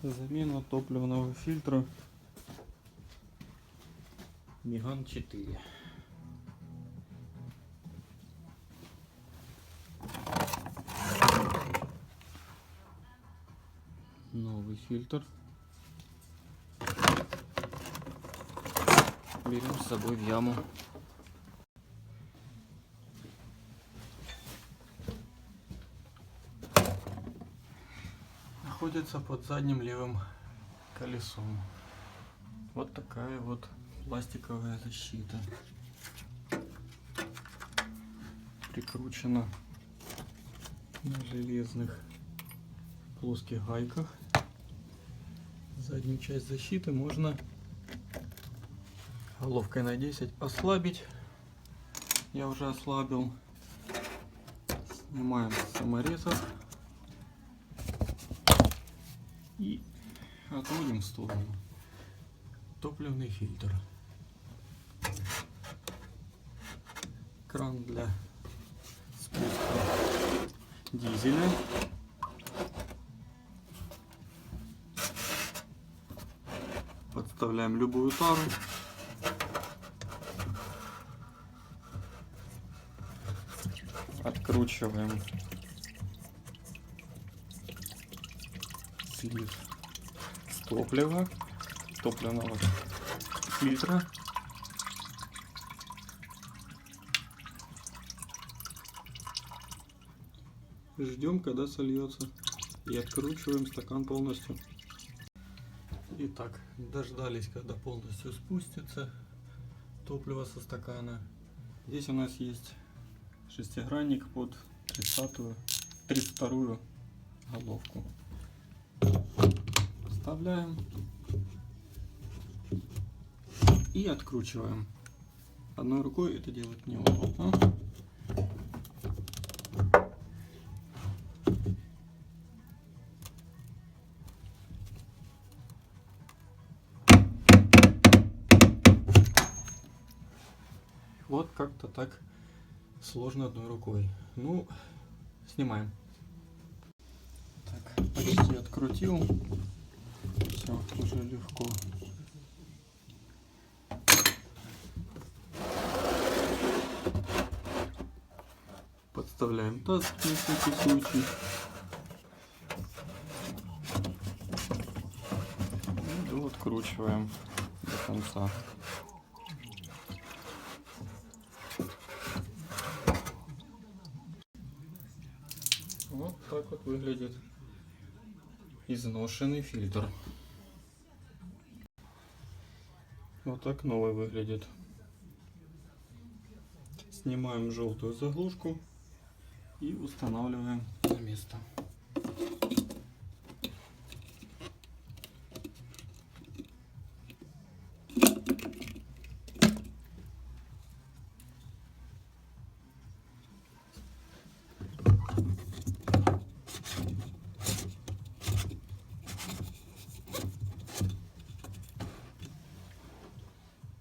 Замена топливного фильтра Меган 4. Новый фильтр. Берем с собой в яму. Находится под задним левым колесом. Вот такая вот пластиковая защита. Прикручена на железных плоских гайках. Заднюю часть защиты можно головкой на 10 ослабить. Я уже ослабил. Снимаем саморезов и отводим в сторону топливный фильтр. Кран для спуска дизеля. Подставляем любую тару. Откручиваем слив топлива, топливного фильтра. Ждем, когда сольется. И откручиваем стакан полностью. Итак, дождались, когда полностью спустится топливо со стакана. Здесь у нас есть шестигранник под 30 32 головку. Вставляем и откручиваем. Одной рукой это делать неудобно. Вот как-то так сложно одной рукой. Ну, снимаем. Открутил. Все, уже легко. Подставляем таз на всякий случай. И откручиваем до конца. Вот так вот выглядит изношенный фильтр. Вот так новый выглядит. Снимаем желтую заглушку и устанавливаем на место.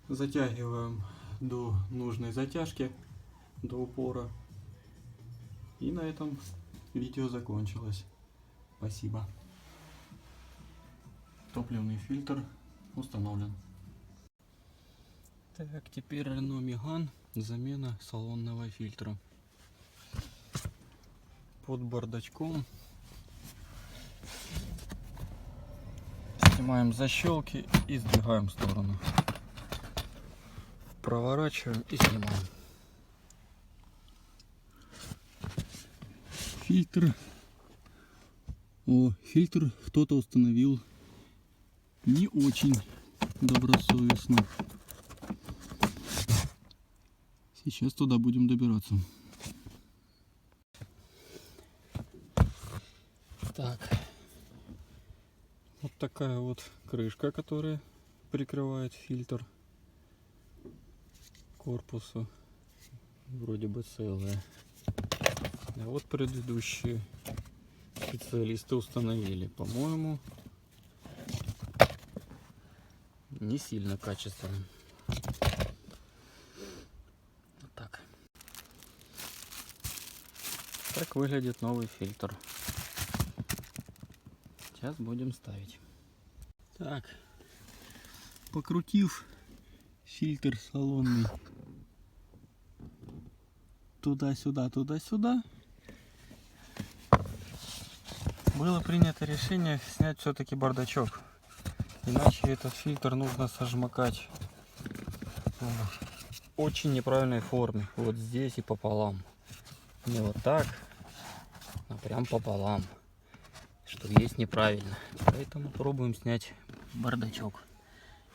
Затягиваем до нужной затяжки, до упора. И на этом видео закончилось. Спасибо. Топливный фильтр установлен. Так, теперь Renault Megane. Замена салонного фильтра. Под бардачком. Снимаем защелки и сдвигаем в сторону. Проворачиваем и снимаем. Фильтр. О, фильтр кто-то установил не очень добросовестно. Сейчас туда будем добираться. Так. Вот такая вот крышка, которая прикрывает фильтр корпуса. Вроде бы целая. А вот предыдущие специалисты установили. По-моему, не сильно качественно. Так. Так выглядит новый фильтр. Сейчас будем ставить. Так. Покрутив фильтр салонный туда-сюда, туда-сюда, было принято решение снять все-таки бардачок. Иначе этот фильтр нужно сожмакать очень неправильной форме. Вот здесь и пополам. Не вот так, а прям пополам. Что есть неправильно. Поэтому пробуем снять бардачок.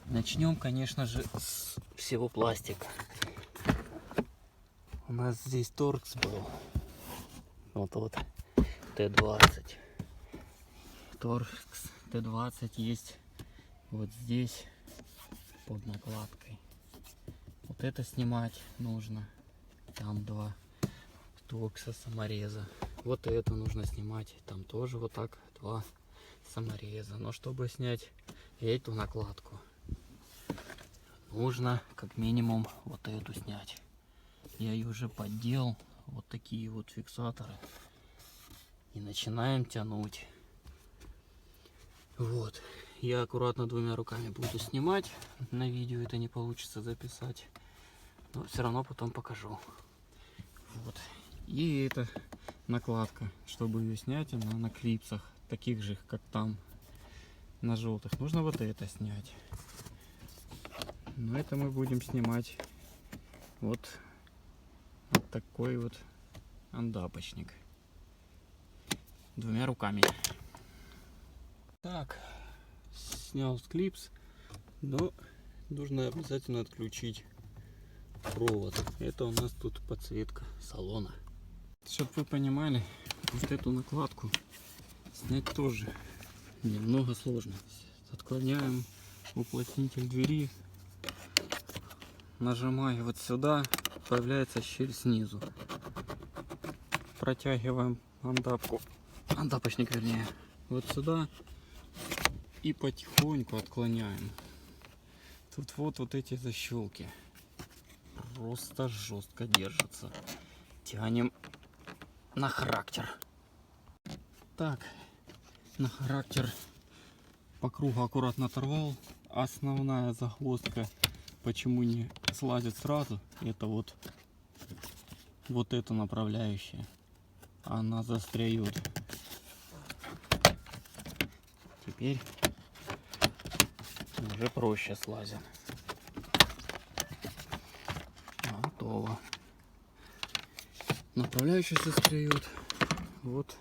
Начнем, конечно же, с всего пластика. У нас здесь торкс был. Вот вот. Т-20. Торкс Т-20 есть вот здесь под накладкой. Вот это снимать нужно. Там два торкса самореза. Вот это нужно снимать. Там тоже вот так два самореза. Но чтобы снять эту накладку, нужно как минимум вот эту снять. Я ее уже поддел. Вот такие вот фиксаторы. И начинаем тянуть. Вот. Я аккуратно двумя руками буду снимать. На видео это не получится записать. Но все равно потом покажу. Вот. И это накладка. Чтобы ее снять, она на клипсах. Таких же, как там. На желтых. Нужно вот это снять. Но это мы будем снимать вот, такой вот андапочник. Двумя руками. Так, снял клипс, но нужно обязательно отключить провод. Это у нас тут подсветка салона. Чтобы вы понимали, вот эту накладку снять тоже немного сложно. Отклоняем уплотнитель двери, нажимаю вот сюда, появляется щель снизу. Протягиваем андапку, андапочник вернее, вот сюда и потихоньку отклоняем. Тут вот вот эти защелки просто жестко держатся. Тянем на характер. Так, на характер по кругу аккуратно оторвал. Основная загвоздка, почему не слазит сразу, это вот вот эта направляющая. Она застряет. Теперь уже проще слазит. Готово. Направляющий застряет вот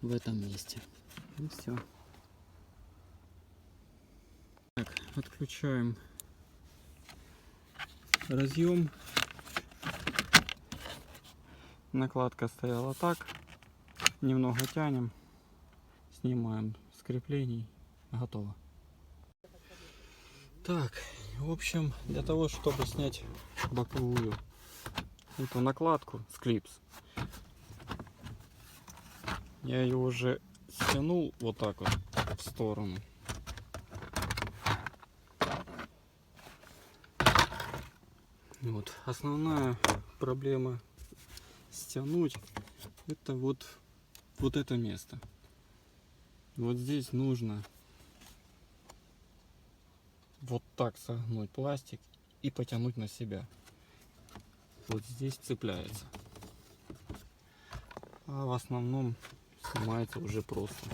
в этом месте. И все. Так, отключаем разъем. Накладка стояла так. Немного тянем. Снимаем с креплений. Готово. Так, в общем, для того, чтобы снять боковую эту накладку с клипс, я ее уже стянул вот так вот в сторону. Вот. Основная проблема стянуть это вот вот это место. Вот здесь нужно вот так согнуть пластик и потянуть на себя. Вот здесь цепляется. А в основном снимается уже просто.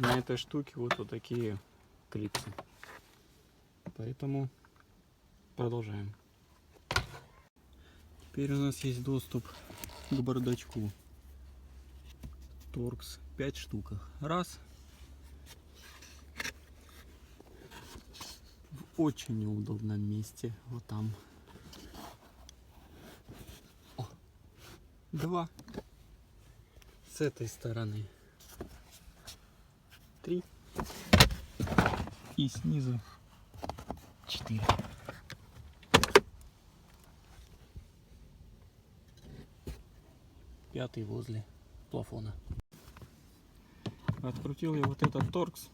На этой штуке вот, вот такие клипсы. Поэтому продолжаем. Теперь у нас есть доступ к бардачку. Торкс 5 штуках. Раз. В очень неудобном месте. Вот там. О, два. С этой стороны. Три. И снизу четыре. Пятый возле плафона. Открутил я вот этот торкс,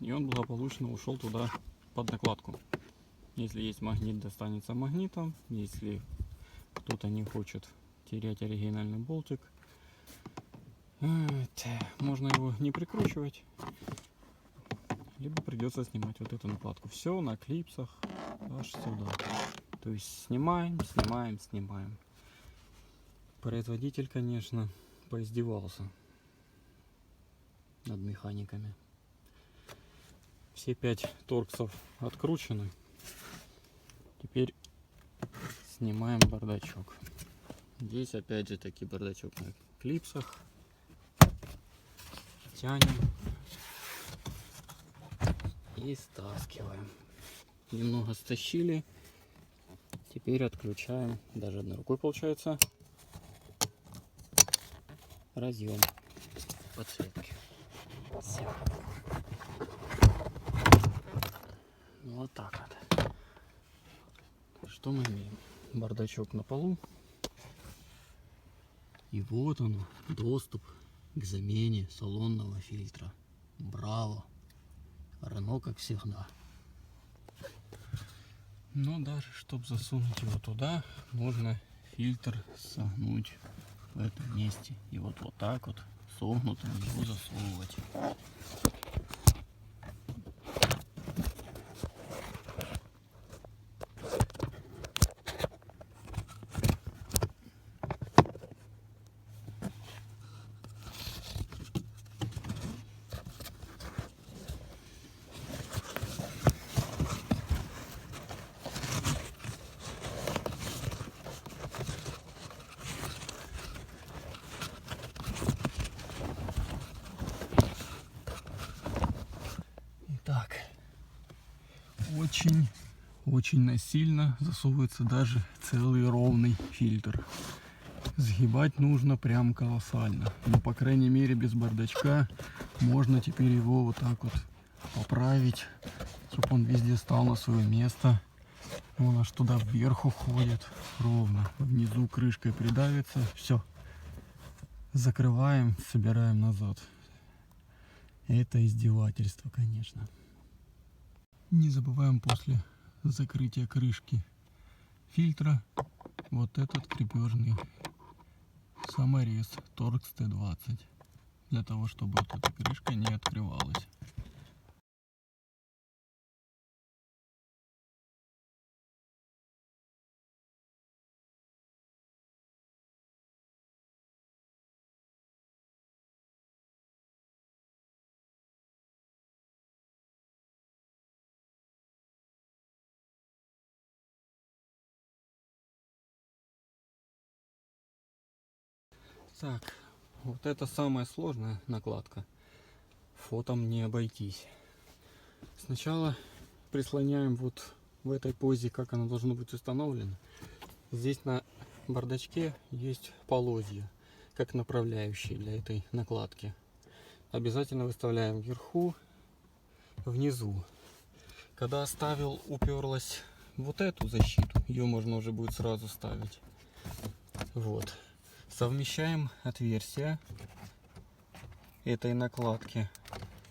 и он благополучно ушел туда под накладку. Если есть магнит, достанется магнитом. Если кто-то не хочет терять оригинальный болтик, можно его не прикручивать. либо придется снимать вот эту накладку. Все на клипсах аж сюда. То есть снимаем, снимаем, снимаем. Производитель, конечно, поиздевался над механиками. Все пять торксов откручены. Теперь снимаем бардачок. Здесь опять же таки бардачок на клипсах. Тянем и стаскиваем. Немного стащили. Теперь отключаем, даже одной рукой получается, разъем подсветки. Все. Ну, вот так вот. Что мы имеем? Бардачок на полу. И вот он, доступ к замене салонного фильтра. Браво! Рено, как всегда. Но даже, чтобы засунуть его туда, нужно фильтр согнуть в этом месте. И вот вот так вот согнутым его засовывать. Итак, очень, очень насильно засовывается даже целый ровный фильтр. Сгибать нужно прям колоссально. Но, по крайней мере, без бардачка можно теперь его вот так вот поправить, чтобы он везде стал на свое место. Он аж туда вверх уходит ровно. Внизу крышкой придавится. Все. Закрываем, собираем назад. Это издевательство, конечно. Не забываем после закрытия крышки фильтра вот этот крепежный саморез Торкс Т20 для того, чтобы вот эта крышка не открывалась. Так, вот это самая сложная накладка. Фотом не обойтись. Сначала прислоняем вот в этой позе, как она должна быть установлена. Здесь на бардачке есть полозья, как направляющие для этой накладки. Обязательно выставляем вверху, внизу. Когда оставил, уперлась вот эту защиту, ее можно уже будет сразу ставить. Вот. Совмещаем отверстия этой накладки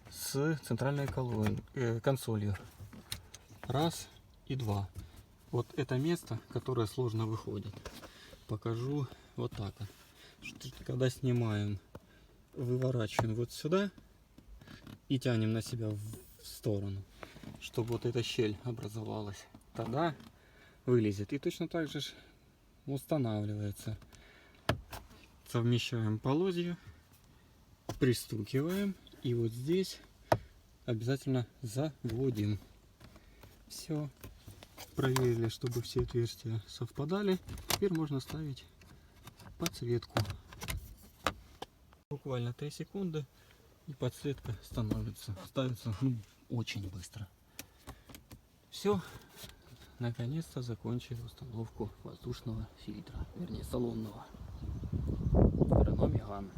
с центральной колонь, э, консолью. Раз и два. Вот это место, которое сложно выходит. Покажу вот так Когда снимаем, выворачиваем вот сюда и тянем на себя в сторону, чтобы вот эта щель образовалась. Тогда вылезет. И точно так же устанавливается совмещаем полозья, пристукиваем и вот здесь обязательно заводим. Все. Проверили, чтобы все отверстия совпадали. Теперь можно ставить подсветку. Буквально 3 секунды и подсветка становится. Ставится ну, очень быстро. Все. Наконец-то закончили установку воздушного фильтра. Вернее, салонного. Renault Megane.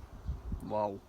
Вау.